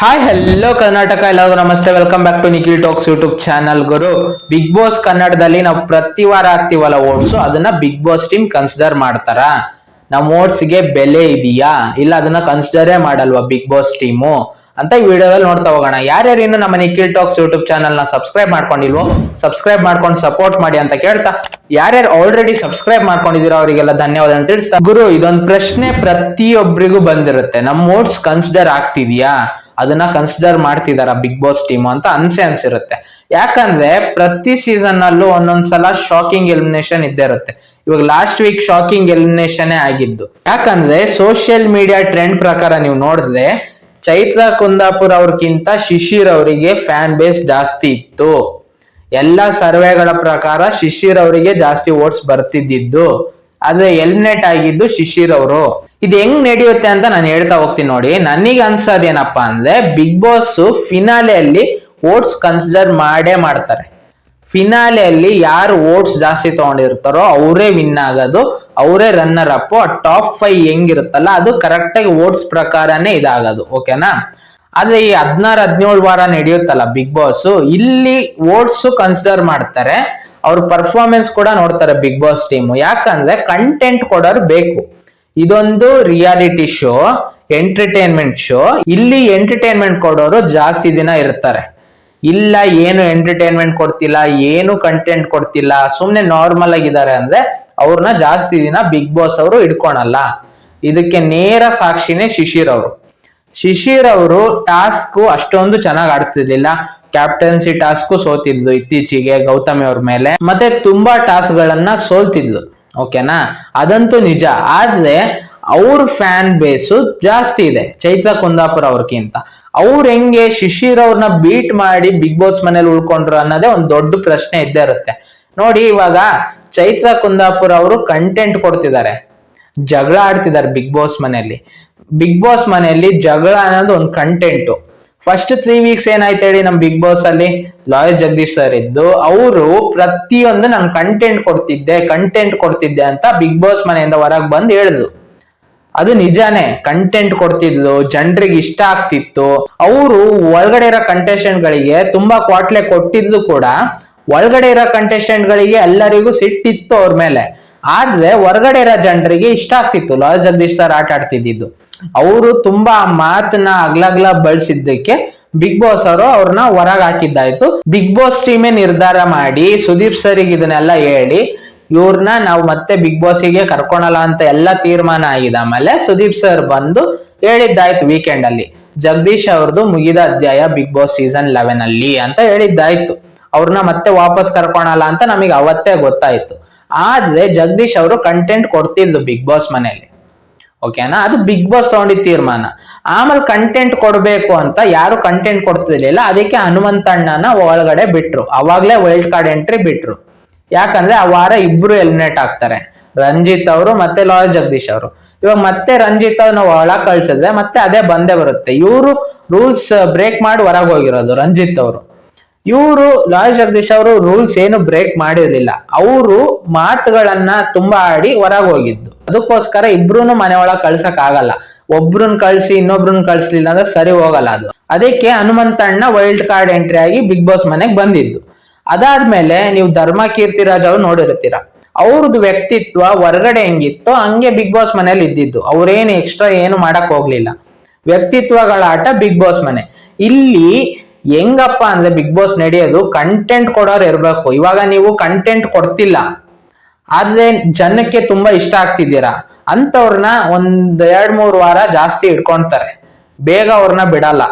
Hi hello Karnataka ಎಲ್ಲರಿಗೂ ನಮಸ್ತೆ. Welcome back to Nikhil talks YouTube channel Guru big boss ಕನ್ನಡದಲ್ಲಿ ನಾವು ಪ್ರತಿ ವಾರ ಹಾಕ್ತಿವಲ್ಲ ಓಟ್ಸು ಅದನ್ನ ಬಿಗ್ ಬಾಸ್ ಟೀಮ್ ಕನ್ಸಿಡರ್ ಮಾಡ್ತಾರ? ನಮ್ಮ ಓಟ್ಸ್ಗೆ ಬೆಲೆ ಇದೆಯಾ? ಇಲ್ಲ ಅದನ್ನ ಕನ್ಸಿಡರೇ ಮಾಡಲ್ವಾ ಬಿಗ್ ಬಾಸ್ ಟೀಮು ಅಂತ ಈ ವಿಡಿಯೋದಲ್ಲಿ ನೋಡ್ತಾ ಹೋಗೋಣ. ಯಾರ್ಯಾರು ಇನ್ನು ನಮ್ಮ ನಿಖಿಲ್ ಟಾಕ್ಸ್ ಯೂಟ್ಯೂಬ್ ಚಾನಲ್ನ ಸಬ್ಸ್ಕ್ರೈಬ್ ಮಾಡ್ಕೊಂಡಿಲ್ವೋ ಸಬ್ಸ್ಕ್ರೈಬ್ ಮಾಡ್ಕೊಂಡು ಸಪೋರ್ಟ್ ಮಾಡಿ ಅಂತ ಕೇಳ್ತಾ, ಯಾರ್ಯಾರು ಆಲ್ರೆಡಿ ಸಬ್ಸ್ಕ್ರೈಬ್ ಮಾಡ್ಕೊಂಡಿದ್ದೀರೋ ಅವರಿಗೆಲ್ಲ ಧನ್ಯವಾದ ಅಂತ ತಿಳಿಸ್ತಾ, ಗುರು, ಇದೊಂದು ಪ್ರಶ್ನೆ ಪ್ರತಿಯೊಬ್ಬರಿಗೂ ಬಂದಿರುತ್ತೆ. ನಮ್ಮ ಓಟ್ಸ್ ಕನ್ಸಿಡರ್ ಆಗ್ತಿದ್ಯಾ? ಅದನ್ನ ಕನ್ಸಿಡರ್ ಮಾಡ್ತಿದಾರ ಬಿಗ್ ಬಾಸ್ ಟೀಮ್ ಅಂತ ಅನ್ಸೆ ಅನ್ಸಿರುತ್ತೆ. ಯಾಕಂದ್ರೆ ಪ್ರತಿ ಸೀಸನ್ ಅಲ್ಲೂ ಒಂದೊಂದ್ಸಲ ಶಾಕಿಂಗ್ ಎಲಿಮಿನೇಷನ್ ಇದ್ದೇ ಇರುತ್ತೆ. ಇವಾಗ ಲಾಸ್ಟ್ ವೀಕ್ ಶಾಕಿಂಗ್ ಎಲಿಮಿನೇಷನ್ ಆಗಿದ್ದು. ಯಾಕಂದ್ರೆ ಸೋಷಿಯಲ್ ಮೀಡಿಯಾ ಟ್ರೆಂಡ್ ಪ್ರಕಾರ ನೀವು ನೋಡಿದ್ರೆ ಚೈತ್ರ ಕುಂದಾಪುರ್ ಅವ್ರಕ್ಕಿಂತ ಶಿಶಿರ್ ಅವರಿಗೆ ಫ್ಯಾನ್ ಬೇಸ್ ಜಾಸ್ತಿ ಇತ್ತು. ಎಲ್ಲ ಸರ್ವೆಗಳ ಪ್ರಕಾರ ಶಿಶಿರ್ ಅವರಿಗೆ ಜಾಸ್ತಿ ಓಟ್ಸ್ ಬರ್ತಿದ್ದಿದ್ದು. ಆದ್ರೆ ಎಲಿಮಿನೇಟ್ ಆಗಿದ್ದು ಶಿಶಿರ್ ಅವರು. ಇದು ಹೆಂಗ್ ನಡೆಯುತ್ತೆ ಅಂತ ನಾನು ಹೇಳ್ತಾ ಹೋಗ್ತೀನಿ ನೋಡಿ. ನನಗೆ ಅನ್ಸೋದೇನಪ್ಪ ಅಂದ್ರೆ ಬಿಗ್ ಬಾಸ್ ಫಿನಾಲೆಯಲ್ಲಿ ಓಟ್ಸ್ ಕನ್ಸಿಡರ್ ಮಾಡೇ ಮಾಡ್ತಾರೆ. ಫಿನಾಲೆಯಲ್ಲಿ ಯಾರು ಓಟ್ಸ್ ಜಾಸ್ತಿ ತಗೊಂಡಿರ್ತಾರೋ ಅವರೇ ವಿನ್ ಆಗೋದು, ಅವರೇ ರನ್ನರ್ ಅಪ್ ಟಾಪ್ ಫೈವ್ ಹೆಂಗಿರುತ್ತಲ್ಲ ಅದು ಕರೆಕ್ಟ್ ಆಗಿ ಓಟ್ಸ್ ಪ್ರಕಾರನೇ ಇದಾಗೋದು, ಓಕೆನಾ? ಆದ್ರೆ ಈ ಹದಿನಾರು, ಹದಿನೇಳು ವಾರ ನಡೆಯುತ್ತಲ್ಲ ಬಿಗ್ ಬಾಸ್ ಇಲ್ಲಿ ಓಟ್ಸ್ ಕನ್ಸಿಡರ್ ಮಾಡ್ತಾರೆ. ಅವ್ರ ಪರ್ಫಾರ್ಮೆನ್ಸ್ ಕೂಡ ನೋಡ್ತಾರೆ ಬಿಗ್ ಬಾಸ್ ಟೀಮ್ ಯಾಕಂದ್ರೆ ಕಂಟೆಂಟ್ ಕೊಡೋರು ಬೇಕು. ಇದೊಂದು ರಿಯಾಲಿಟಿ ಶೋ ಎಂಟರ್ಟೈನ್ಮೆಂಟ್ ಶೋ ಇಲ್ಲಿ ಎಂಟರ್ಟೈನ್ಮೆಂಟ್ ಕೊಡೋರು ಜಾಸ್ತಿ ದಿನ ಇರ್ತಾರೆ. ಇಲ್ಲ, ಏನು ಎಂಟರ್ಟೈನ್ಮೆಂಟ್ ಕೊಡ್ತಿಲ್ಲ, ಏನು ಕಂಟೆಂಟ್ ಕೊಡ್ತಿಲ್ಲ ಸುಮ್ಮನೆ ನಾರ್ಮಲ್ ಆಗಿದ್ದಾರೆ ಅಂದ್ರೆ ಅವ್ರನ್ನ ಜಾಸ್ತಿ ದಿನ ಬಿಗ್ ಬಾಸ್ ಅವರು ಇಟ್ಕೊಳಲ್ಲ ಇದಕ್ಕೆ ನೇರ ಸಾಕ್ಷಿನೇ ಶಿಶಿರ್ ಅವರು. ಶಿಶಿರ್ ಅವರು ಟಾಸ್ಕ್ ಅಷ್ಟೊಂದು ಚೆನ್ನಾಗಿ ಆಡ್ತಿರ್ಲಿಲ್ಲ. ಕ್ಯಾಪ್ಟನ್ಸಿ ಟಾಸ್ಕ್ ಸೋತಿದ್ಲು ಇತ್ತೀಚೆಗೆ ಗೌತಮಿ ಅವ್ರ ಮೇಲೆ. ಮತ್ತೆ ತುಂಬಾ ಟಾಸ್ಕ್ ಗಳನ್ನ ಸೋಲ್ತಿದ್ಲು. ಓಕೆನಾ? ಅದಂತೂ ನಿಜ. ಆದ್ರೆ ಅವ್ರ ಫ್ಯಾನ್ ಬೇಸು ಜಾಸ್ತಿ ಇದೆ. ಚೈತ್ರ ಕುಂದಾಪುರ ಅವ್ರಕ್ಕಿಂತ. ಅವ್ರು ಹೆಂಗೆ ಶಿಶಿರ್ ಅವ್ರನ್ನ ಬೀಟ್ ಮಾಡಿ ಬಿಗ್ ಬಾಸ್ ಮನೇಲಿ ಉಳ್ಕೊಂಡ್ರು ಅನ್ನೋದೇ ಒಂದು ದೊಡ್ಡ ಪ್ರಶ್ನೆ ಇದ್ದೇ ಇರುತ್ತೆ. ನೋಡಿ ಇವಾಗ ಚೈತ್ರ ಕುಂದಾಪುರ ಅವರು ಕಂಟೆಂಟ್ ಕೊಡ್ತಿದ್ದಾರೆ. ಜಗಳ ಆಡ್ತಿದ್ದಾರೆ ಬಿಗ್ ಬಾಸ್ ಮನೆಯಲ್ಲಿ ಬಿಗ್ ಬಾಸ್ ಮನೆಯಲ್ಲಿ ಜಗಳ ಅನ್ನೋದು ಒಂದು ಕಂಟೆಂಟ್ ಫಸ್ಟ್ ತ್ರೀ ವೀಕ್ಸ್ ಏನಾಯ್ತು ಹೇಳಿ ನಮ್ ಬಿಗ್ ಬಾಸ್ ಅಲ್ಲಿ? ಲಾಯರ್ ಜಗದೀಶ್ ಸರ್ ಇದ್ದು, ಅವರು ಪ್ರತಿಯೊಂದು ನಾನು ಕಂಟೆಂಟ್ ಕೊಡ್ತಿದ್ದೆ ಕಂಟೆಂಟ್ ಕೊಡ್ತಿದ್ದೆ ಅಂತ ಬಿಗ್ ಬಾಸ್ ಮನೆಯಿಂದ ಹೊರಗೆ ಬಂದು ಹೇಳಿದ್ರು. ಅದು ನಿಜಾನೇ ಕಂಟೆಂಟ್ ಕೊಡ್ತಿದ್ಲು, ಜನರಿಗೆ ಇಷ್ಟ ಆಗ್ತಿತ್ತು. ಅವರು ಒಳಗಡೆ ಇರೋ ಕಂಟೆಸ್ಟೆಂಟ್ ಗಳಿಗೆ ತುಂಬಾ ಕ್ವಾಟ್ಲೆ ಕೊಟ್ಟಿದ್ಲು ಕೂಡ, ಒಳಗಡೆ ಇರೋ ಕಂಟೆಸ್ಟೆಂಟ್ ಗಳಿಗೆ ಎಲ್ಲರಿಗೂ ಸಿಟ್ಟಿತ್ತು ಅವ್ರ ಮೇಲೆ. ಆದ್ರೆ ಹೊರಗಡೆ ಇರೋ ಜನರಿಗೆ ಇಷ್ಟ ಆಗ್ತಿತ್ತು. ಲಾಯ್ ಜಗದೀಶ್ ಸರ್ ಆಟ ಆಡ್ತಿದ್ದು ಅವರು ತುಂಬಾ ಮಾತನ್ನ ಅಗ್ಲಗ್ಲ ಬಳಸಿದ್ದಕ್ಕೆ ಬಿಗ್ ಬಾಸ್ ಅವರು ಅವ್ರನ್ನ ಹೊರಗೆ ಹಾಕಿದ್ದಾಯ್ತು. ಬಿಗ್ ಬಾಸ್ ಟೀಮೇ ನಿರ್ಧಾರ ಮಾಡಿ, ಸುದೀಪ್ ಸರಿಗೆ ಇದನ್ನೆಲ್ಲ ಹೇಳಿ ಇವ್ರನ್ನ ನಾವು ಮತ್ತೆ ಬಿಗ್ ಬಾಸ್ಗೆ ಕರ್ಕೊಳಲ್ಲ ಅಂತ ಎಲ್ಲ ತೀರ್ಮಾನ ಆಗಿದೆ. ಆಮೇಲೆ ಸುದೀಪ್ ಸರ್ ಬಂದು ಹೇಳಿದ್ದಾಯ್ತು ವೀಕೆಂಡ್ ಅಲ್ಲಿ. ಜಗದೀಶ್ ಅವ್ರದ್ದು ಮುಗಿದ ಅಧ್ಯಾಯ ಬಿಗ್ ಬಾಸ್ ಸೀಸನ್ ಲೆವೆನ್ ಅಲ್ಲಿ ಅಂತ ಹೇಳಿದ್ದಾಯ್ತು. ಅವ್ರನ್ನ ಮತ್ತೆ ವಾಪಸ್ ಕರ್ಕೊಳಲ್ಲ ಅಂತ ನಮಗೆ ಅವತ್ತೇ ಗೊತ್ತಾಯ್ತು. ಆದ್ರೆ ಜಗದೀಶ್ ಅವರು ಕಂಟೆಂಟ್ ಕೊಡ್ತಿದ್ಲು ಬಿಗ್ ಬಾಸ್ ಮನೆಯಲ್ಲಿ. ಓಕೆನಾ ಅದು ಬಿಗ್ ಬಾಸ್ ತಗೊಂಡಿದ್ದ ತೀರ್ಮಾನ. ಆಮೇಲೆ ಕಂಟೆಂಟ್ ಕೊಡಬೇಕು ಅಂತ ಯಾರು ಕಂಟೆಂಟ್ ಕೊಡ್ತಿರ್ಲಿಲ್ಲ. ಅದಕ್ಕೆ ಹನುಮಂತಣ್ಣನ ಒಳಗಡೆ ಬಿಟ್ರು. ಅವಾಗ್ಲೇ ವೈಲ್ಡ್ ಕಾರ್ಡ್ ಎಂಟ್ರಿ ಬಿಟ್ರು. ಯಾಕಂದ್ರೆ ಆ ವಾರ ಇಬ್ರು ಎಲಿಮಿನೇಟ್ ಆಗ್ತಾರೆ. ರಂಜಿತ್ ಅವರು ಮತ್ತೆ ಲಾಯಲ್ ಜಗದೀಶ್ ಅವರು. ಇವಾಗ ಮತ್ತೆ ರಂಜಿತ್ ಅವ್ರನ್ನ ಒಳಗ್ ಕಳ್ಸಿದ್ರೆ ಮತ್ತೆ ಅದೇ ಬಂದೇ ಬರುತ್ತೆ. ಇವರು ರೂಲ್ಸ್ ಬ್ರೇಕ್ ಮಾಡಿ ಹೊರಗೆ ಹೋಗಿರೋದು ರಂಜಿತ್ ಅವರು. ಇವರು ಲಾಲ್ ಜಗದೀಶ್ ಅವರು ರೂಲ್ಸ್ ಏನು ಬ್ರೇಕ್ ಮಾಡಿರ್ಲಿಲ್ಲ. ಅವರು ಮಾತುಗಳನ್ನ ತುಂಬಾ ಆಡಿ ಹೊರಗೆ ಹೋಗಿದ್ದು. ಅದಕ್ಕೋಸ್ಕರ ಇಬ್ರುನು ಮನೆ ಒಳಗ್ ಕಳ್ಸಕ್ ಆಗಲ್ಲ. ಒಬ್ರನ್ ಕಳ್ಸಿ, ಇನ್ನೊಬ್ರನ್ ಕಳ್ಸಲಿಲ್ಲ ಅಂದ್ರೆ ಸರಿ ಹೋಗಲ್ಲ ಅದು. ಅದಕ್ಕೆ ಹನುಮಂತಣ್ಣ ವೈಲ್ಡ್ ಕಾರ್ಡ್ ಎಂಟ್ರಿ ಆಗಿ ಬಿಗ್ ಬಾಸ್ ಮನೆಗೆ ಬಂದಿದ್ದು. ಅದಾದ್ಮೇಲೆ ನೀವು ಧರ್ಮ ಕೀರ್ತಿರಾಜ್ ಅವ್ರು ನೋಡಿರ್ತೀರ. ಅವ್ರದ್ದು ವ್ಯಕ್ತಿತ್ವ ಹೊರಗಡೆ ಹೆಂಗಿತ್ತು ಹಂಗೆ ಬಿಗ್ ಬಾಸ್ ಮನೇಲಿ ಇದ್ದಿದ್ದು. ಅವ್ರೇನು ಎಕ್ಸ್ಟ್ರಾ ಏನು ಮಾಡಕ್ ಹೋಗ್ಲಿಲ್ಲ. ವ್ಯಕ್ತಿತ್ವಗಳ ಆಟ ಬಿಗ್ ಬಾಸ್ ಮನೆ. ಇಲ್ಲಿ ಹೆಂಗಪ್ಪ ಅಂದ್ರೆ ಬಿಗ್ ಬಾಸ್ ನಡೆಯೋದು ಕಂಟೆಂಟ್ ಕೊಡೋರು ಇರಬೇಕು. ಇವಾಗ ನೀವು ಕಂಟೆಂಟ್ ಕೊಡ್ತಿಲ್ಲ. ಆದ್ರೆ ಜನಕ್ಕೆ ತುಂಬಾ ಇಷ್ಟ ಆಗ್ತಿದ್ದೀರಾ? ಅಂತವ್ರನ್ನ ಒಂದ್ ಎರಡ್ ಮೂರ್ ವಾರ ಜಾಸ್ತಿ ಇಟ್ಕೊಂತಾರೆ ಬೇಗ ಅವ್ರನ್ನ ಬಿಡಲ್ಲ.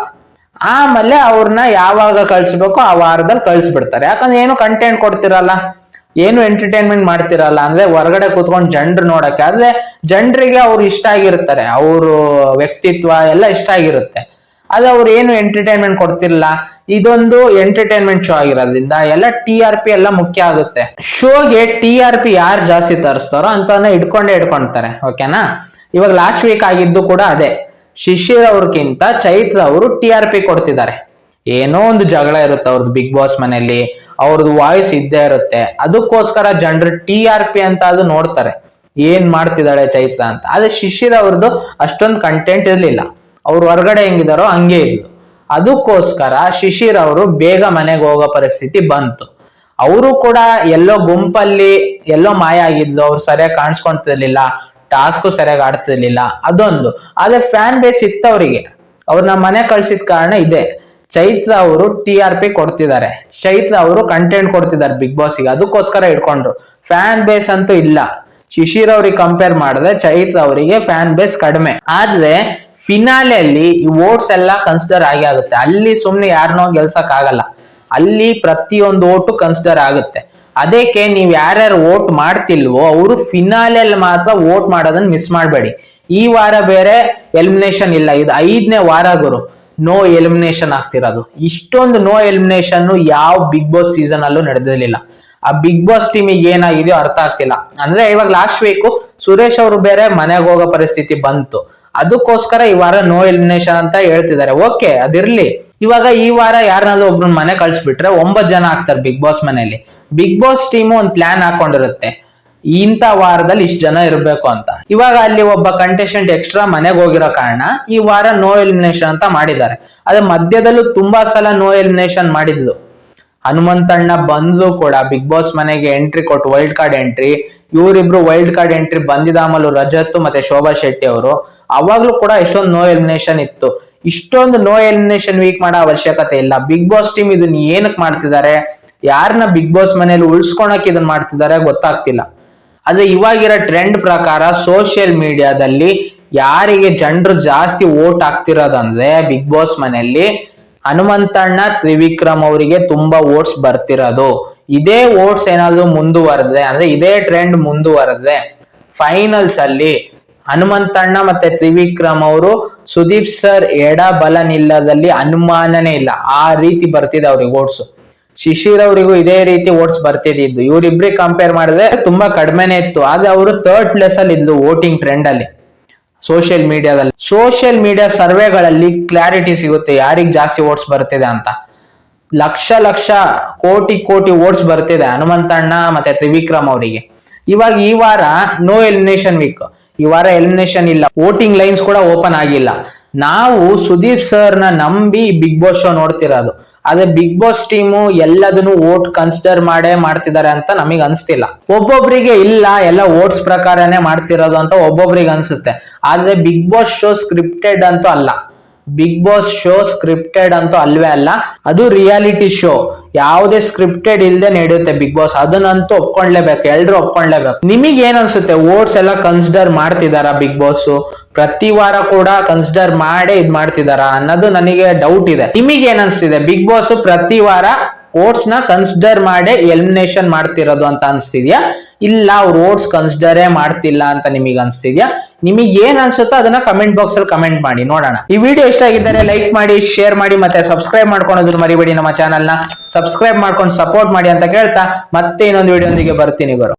ಆಮೇಲೆ ಅವ್ರನ್ನ ಯಾವಾಗ ಕಳ್ಸ್ಬೇಕು ಆ ವಾರದಲ್ಲಿ ಕಳ್ಸಿಬಿಡ್ತಾರೆ. ಯಾಕಂದ್ರೆ ಏನು ಕಂಟೆಂಟ್ ಕೊಡ್ತಿರಲ್ಲ? ಏನು ಎಂಟರ್ಟೈನ್ಮೆಂಟ್ ಮಾಡ್ತಿರಲ್ಲ? ಅಂದ್ರೆ ಹೊರಗಡೆ ಕೂತ್ಕೊಂಡು ಜನರು ನೋಡಕ್ಕೆ. ಆದ್ರೆ ಜನರಿಗೆ ಅವ್ರು ಇಷ್ಟ ಆಗಿರ್ತಾರೆ. ಅವರು ವ್ಯಕ್ತಿತ್ವ ಎಲ್ಲ ಇಷ್ಟ ಆಗಿರುತ್ತೆ. ಅದು ಅವ್ರು ಏನು ಎಂಟರ್ಟೈನ್ಮೆಂಟ್ ಕೊಡ್ತಿಲ್ಲ ಇದೊಂದು ಎಂಟರ್ಟೈನ್ಮೆಂಟ್ ಶೋ ಆಗಿರೋದ್ರಿಂದ ಎಲ್ಲ ಟಿ ಆರ್ ಪಿ ಎಲ್ಲ ಮುಖ್ಯ ಆಗುತ್ತೆ. ಶೋಗೆ ಟಿ ಆರ್ ಪಿ ಯಾರು ಜಾಸ್ತಿ ತರಿಸ್ತಾರೋ ಅಂತವನ್ನ ಇಟ್ಕೊಂಡೇ ಇಟ್ಕೊಂತಾರೆ ಓಕೆನಾ ಇವಾಗ ಲಾಸ್ಟ್ ವೀಕ್ ಆಗಿದ್ದು ಕೂಡ ಅದೇ. ಶಿಶಿರ್ ಅವ್ರಿಗಿಂತ ಚೈತ್ರ ಅವರು ಟಿ ಆರ್ ಪಿ ಕೊಡ್ತಿದ್ದಾರೆ. ಏನೋ ಒಂದು ಜಗಳ ಇರುತ್ತೆ ಅವ್ರದ್ದು ಬಿಗ್ ಬಾಸ್ ಮನೆಯಲ್ಲಿ ಅವ್ರದ್ದು ವಾಯ್ಸ್ ಇದ್ದೇ ಇರುತ್ತೆ. ಅದಕ್ಕೋಸ್ಕರ ಜನರು ಟಿ ಆರ್ ಪಿ ಅಂತ ಅದು ನೋಡ್ತಾರೆ. ಏನ್ ಮಾಡ್ತಿದ್ದಾಳೆ ಚೈತ್ರ ಅಂತ. ಆದ್ರೆ ಶಿಶಿರ್ ಅವ್ರದ್ದು ಅಷ್ಟೊಂದು ಕಂಟೆಂಟ್ ಇರ್ಲಿಲ್ಲ. ಅವ್ರು ಹೊರಗಡೆ ಹೆಂಗಿದಾರೋ ಹಂಗೆ ಇದ್ರು ಅದಕ್ಕೋಸ್ಕರ ಶಿಶಿರ್ ಅವರು ಬೇಗ ಮನೆಗೆ ಹೋಗೋ ಪರಿಸ್ಥಿತಿ ಬಂತು. ಅವರು ಕೂಡ ಎಲ್ಲೋ ಗುಂಪಲ್ಲಿ ಎಲ್ಲೋ ಮಾಯ ಆಗಿದ್ಲು, ಅವ್ರು ಸರಿಯಾಗಿ ಕಾಣಿಸ್ಕೊಂತಿರ್ಲಿಲ್ಲ ಟಾಸ್ಕ್ ಸರಿಯಾಗಿ ಆಡ್ತಿರ್ಲಿಲ್ಲ, ಅದೊಂದು. ಆದ್ರೆ ಫ್ಯಾನ್ ಬೇಸ್ ಇತ್ತವರಿಗೆ. ಅವ್ರನ್ನ ಮನೆ ಕಳ್ಸಿದ ಕಾರಣ ಇದೆ. ಚೈತ್ರ ಅವರು ಟಿ ಆರ್ ಪಿ ಕೊಡ್ತಿದ್ದಾರೆ. ಚೈತ್ರ ಅವರು ಕಂಟೆಂಟ್ ಕೊಡ್ತಿದ್ದಾರೆ ಬಿಗ್ ಬಾಸ್ಗೆ ಅದಕ್ಕೋಸ್ಕರ ಇಟ್ಕೊಂಡ್ರು ಫ್ಯಾನ್ ಬೇಸ್ ಅಂತೂ ಇಲ್ಲ. ಶಿಶಿರ್ ಅವ್ರಿಗೆ ಕಂಪೇರ್ ಮಾಡಿದ್ರೆ ಚೈತ್ರ ಅವರಿಗೆ ಫ್ಯಾನ್ ಬೇಸ್ ಕಡಿಮೆ. ಆದ್ರೆ ಫಿನಾಲೆಯಲ್ಲಿ ಈ ವೋಟ್ಸ್ ಎಲ್ಲ ಕನ್ಸಿಡರ್ ಆಗಿ ಆಗುತ್ತೆ. ಅಲ್ಲಿ ಸುಮ್ನೆ ಯಾರನ್ನೋ ಗೆಲ್ಸಕ್ ಆಗಲ್ಲ ಅಲ್ಲಿ ಪ್ರತಿಯೊಂದು ಓಟು ಕನ್ಸಿಡರ್ ಆಗುತ್ತೆ. ಅದಕ್ಕೆ ನೀವ್ ಯಾರ್ಯಾರು ವೋಟ್ ಮಾಡ್ತಿಲ್ವೋ ಅವರು ಫಿನಾಲೆಯಲ್ಲಿ ಮಾತ್ರ ವೋಟ್ ಮಾಡೋದನ್ನ ಮಿಸ್ ಮಾಡಬೇಡಿ. ಈ ವಾರ ಬೇರೆ ಎಲಿಮಿನೇಷನ್ ಇಲ್ಲ. ಇದು ಐದನೇ ವಾರ ಗುರು. ನೋ ಎಲಿಮಿನೇಷನ್ ಆಗ್ತಿರೋದು. ಇಷ್ಟೊಂದು ನೋ ಎಲಿಮಿನೇಷನ್ ಯಾವ ಬಿಗ್ ಬಾಸ್ ಸೀಸನ್ ಅಲ್ಲೂ ನಡೆದಿರ್ಲಿಲ್ಲ. ಆ ಬಿಗ್ ಬಾಸ್ ಟೀಮಿಗೆ ಏನಾಗಿದೆಯೋ ಅರ್ಥ ಆಗ್ತಿಲ್ಲ. ಅಂದ್ರೆ ಇವಾಗ ಲಾಸ್ಟ್ ವೀಕ್ ಸುರೇಶ್ ಅವರು ಬೇರೆ ಮನೆಗೆ ಹೋಗೋ ಪರಿಸ್ಥಿತಿ ಬಂತು. ಅದಕ್ಕೋಸ್ಕರ ಈ ವಾರ ನೋ ಎಲಿಮಿನೇಷನ್ ಅಂತ ಹೇಳ್ತಿದ್ದಾರೆ. ಓಕೆ ಅದಿರ್ಲಿ. ಇವಾಗ ಈ ವಾರ ಯಾರನ್ನಾದ್ರೂ ಒಬ್ರನ್ನ ಮನೆ ಕಳ್ಸಿಬಿಟ್ರೆ ಒಂಬತ್ತು ಜನ ಆಗ್ತಾರೆ ಬಿಗ್ ಬಾಸ್ ಮನೆಯಲ್ಲಿ. ಬಿಗ್ ಬಾಸ್ ಟೀಮ್ ಒಂದು ಪ್ಲಾನ್ ಹಾಕೊಂಡಿರುತ್ತೆ. ಇಂಥ ವಾರದಲ್ಲಿ ಇಷ್ಟು ಜನ ಇರಬೇಕು ಅಂತ. ಇವಾಗ ಅಲ್ಲಿ ಒಬ್ಬ ಕಂಟೆಸ್ಟೆಂಟ್ ಎಕ್ಸ್ಟ್ರಾ ಮನೆಗೆ ಹೋಗಿರೋ ಕಾರಣ ಈ ವಾರ ನೋ ಎಲಿಮಿನೇಷನ್ ಅಂತ ಮಾಡಿದ್ದಾರೆ. ಅದೇ ಮಧ್ಯದಲ್ಲೂ ತುಂಬಾ ಸಲ ನೋ ಎಲಿಮಿನೇಷನ್ ಮಾಡಿದ್ಲು ಹನುಮಂತಣ್ಣ ಬಂದ್ಲು ಕೂಡ. ಬಿಗ್ ಬಾಸ್ ಮನೆಗೆ ಎಂಟ್ರಿ ಕೊಟ್ಟು ವೈಲ್ಡ್ ಕಾರ್ಡ್ ಎಂಟ್ರಿ ಇವರಿಬ್ರು ವೈಲ್ಡ್ ಕಾರ್ಡ್ ಎಂಟ್ರಿ ಬಂದಿದಾಮಲು ರಜತ್ ಮತ್ತೆ ಶೋಭಾ ಶೆಟ್ಟಿ ಅವರು. ಅವಾಗ್ಲೂ ಕೂಡ ಎಷ್ಟೊಂದು ನೋ ಎಲಿಮಿನೇಷನ್ ಇತ್ತು. ಇಷ್ಟೊಂದು ನೋ ಎಲಿಮಿನೇಷನ್ ವೀಕ್ ಮಾಡೋ ಅವಶ್ಯಕತೆ ಇಲ್ಲ. ಬಿಗ್ ಬಾಸ್ ಟೀಮ್ ಇದನ್ನ ಏನಕ್ಕೆ ಮಾಡ್ತಿದ್ದಾರೆ? ಯಾರನ್ನ ಬಿಗ್ ಬಾಸ್ ಮನೇಲಿ ಉಳಿಸ್ಕೊಳಕ್ ಇದನ್ನ ಮಾಡ್ತಿದ್ದಾರೆ ಗೊತ್ತಾಗ್ತಿಲ್ಲ. ಆದ್ರೆ ಇವಾಗಿರೋ ಟ್ರೆಂಡ್ ಪ್ರಕಾರ ಸೋಷಿಯಲ್ ಮೀಡಿಯಾದಲ್ಲಿ ಯಾರಿಗೆ ಜನರು ಜಾಸ್ತಿ ವೋಟ್ ಆಗ್ತಿರೋದಂದ್ರೆ ಬಿಗ್ ಬಾಸ್ ಮನೆಯಲ್ಲಿ ಹನುಮಂತಣ್ಣ ತ್ರಿವಿಕ್ರಮ್ ಅವರಿಗೆ ತುಂಬಾ ಓಟ್ಸ್ ಬರ್ತಿರೋದು. ಇದೇ ಓಟ್ಸ್ ಏನಾದ್ರು ಮುಂದುವರೆದ್ರೆ, ಅಂದ್ರೆ ಇದೇ ಟ್ರೆಂಡ್ ಮುಂದುವರೆದ್ರೆ ಫೈನಲ್ಸ್ ಅಲ್ಲಿ ಹನುಮಂತಣ್ಣ ಮತ್ತೆ ತ್ರಿವಿಕ್ರಮ್ ಅವರು ಸುದೀಪ್ ಸರ್ ಎಡ ಬಲ ನಿಲ್ಲದಲ್ಲಿ ಅನುಮಾನನೇ ಇಲ್ಲ. ಆ ರೀತಿ ಬರ್ತಿದೆ ಅವ್ರಿಗೆ ವೋಟ್ಸ್ ಶಿಶಿರ್ ಅವರಿಗೂ ಇದೇ ರೀತಿ ಓಟ್ಸ್ ಬರ್ತಿದ್ದು ಇವ್ರಿಬ್ರಿಗೆ ಕಂಪೇರ್ ಮಾಡಿದ್ರೆ ತುಂಬಾ ಕಡಿಮೆನೇ ಇತ್ತು. ಆದ್ರೆ ಅವರು ಥರ್ಡ್ ಪ್ಲೇಸ್ ಅಲ್ಲಿ ಇದ್ಲು ವೋಟಿಂಗ್ ಟ್ರೆಂಡ್ ಅಲ್ಲಿ. ಸೋಷಿಯಲ್ ಮೀಡಿಯಾದಲ್ಲಿ ಸೋಷಿಯಲ್ ಮೀಡಿಯಾ ಸರ್ವೆಗಳಲ್ಲಿ ಕ್ಲಾರಿಟಿ ಸಿಗುತ್ತೆ. ಯಾರಿಗೆ ಜಾಸ್ತಿ ವೋಟ್ಸ್ ಬರ್ತಿದೆ ಅಂತ. ಲಕ್ಷ ಲಕ್ಷ ಕೋಟಿ ಕೋಟಿ ವೋಟ್ಸ್ ಬರ್ತಿದೆ ಹನುಮಂತಣ್ಣ ಮತ್ತೆ ತ್ರಿವಿಕ್ರಮ್ ಅವರಿಗೆ. ಇವಾಗ ಈ ವಾರ ನೋ ಎಲಿಮಿನೇಷನ್ ವೀಕ್ ಈ ವಾರ ಎಲಿಮಿನೇಷನ್ ಇಲ್ಲ. ವೋಟಿಂಗ್ ಲೈನ್ಸ್ ಕೂಡ ಓಪನ್ ಆಗಿಲ್ಲ. ನಾವು ಸುದೀಪ್ ಸರ್ನ ನಂಬಿ ಬಿಗ್ ಬಾಸ್ ಶೋ ನೋಡ್ತಿರೋದು. ಆದ್ರೆ ಬಿಗ್ ಬಾಸ್ ಟೀಮು ಎಲ್ಲದನ್ನು ವೋಟ್ ಕನ್ಸಿಡರ್ ಮಾಡೇ ಮಾಡ್ತಿದ್ದಾರೆ ಅಂತ ನಮಗೆ ಅನಿಸ್ತಿಲ್ಲ. ಒಬ್ಬೊಬ್ರಿಗೆ ಇಲ್ಲ, ಎಲ್ಲ ವೋಟ್ಸ್ ಪ್ರಕಾರನೇ ಮಾಡ್ತಿರೋದು ಅಂತ ಒಬ್ಬೊಬ್ರಿಗೆ ಅನ್ಸುತ್ತೆ. ಆದ್ರೆ ಬಿಗ್ ಬಾಸ್ ಶೋ ಸ್ಕ್ರಿಪ್ಟೆಡ್ ಅಂತೂ ಅಲ್ಲ. ಬಿಗ್ ಬಾಸ್ ಶೋ ಸ್ಕ್ರಿಪ್ಟೆಡ್ ಅಂತೂ ಅಲ್ವೇ ಅಲ್ಲ. ಅದು ರಿಯಾಲಿಟಿ ಶೋ ಯಾವುದೇ ಸ್ಕ್ರಿಪ್ಟೆಡ್ ಇಲ್ಲದೆ ನಡೆಯುತ್ತೆ ಬಿಗ್ ಬಾಸ್ ಅದನ್ನಂತೂ ಒಪ್ಕೊಂಡ್ಲೇಬೇಕು. ಎಲ್ರು ಒಪ್ಕೊಂಡ್ಲೇಬೇಕು. ನಿಮಗೆ ಏನ್ ಅನ್ಸುತ್ತೆ ಓಟ್ಸ್ ಎಲ್ಲ ಕನ್ಸಿಡರ್ ಮಾಡ್ತಿದಾರಾ ಬಿಗ್ ಬಾಸ್ ಪ್ರತಿ ವಾರ ಕೂಡ ಕನ್ಸಿಡರ್ ಮಾಡೇ ಇದ್ ಮಾಡ್ತಿದಾರಾ ಅನ್ನೋದು ನನಗೆ ಡೌಟ್ ಇದೆ. ನಿಮಗೆ ಏನ್ ಅನ್ಸ್ತಿದೆ ಬಿಗ್ ಬಾಸ್ ಪ್ರತಿ ವಾರ ಓಟ್ಸ್ನ ಕನ್ಸಿಡರ್ ಮಾಡೇ ಎಲಿಮಿನೇಷನ್ ಮಾಡ್ತಿರೋದು ಅಂತ ಅನ್ಸ್ತಿದ್ಯಾ? ಇಲ್ಲ, ಅವ್ರು ಓಟ್ಸ್ ಕನ್ಸಿಡರೇ ಮಾಡ್ತಿಲ್ಲ ಅಂತ ನಿಮಗೆ ಅನ್ಸ್ತಿದ್ಯಾ? ನಿಮಗೆ ಏನ್ ಅನ್ಸುತ್ತೋ ಅದನ್ನ ಕಮೆಂಟ್ ಬಾಕ್ಸ್ ಅಲ್ಲಿ ಕಮೆಂಟ್ ಮಾಡಿ, ನೋಡೋಣ. ಈ ವಿಡಿಯೋ ಇಷ್ಟ ಆಗಿದ್ದರೆ ಲೈಕ್ ಮಾಡಿ ಶೇರ್ ಮಾಡಿ ಮತ್ತೆ ಸಬ್ಸ್ಕ್ರೈಬ್ ಮಾಡ್ಕೊಳೋದನ್ನ ಮರಿಬೇಡಿ ನಮ್ಮ ಚಾನಲ್ನ. ಸಬ್ಸ್ಕ್ರೈಬ್ ಮಾಡ್ಕೊಂಡು ಸಪೋರ್ಟ್ ಮಾಡಿ ಅಂತ ಕೇಳ್ತಾ, ಮತ್ತೆ ಇನ್ನೊಂದು ವಿಡಿಯೋ ಬರ್ತೀನಿ ಗುರು.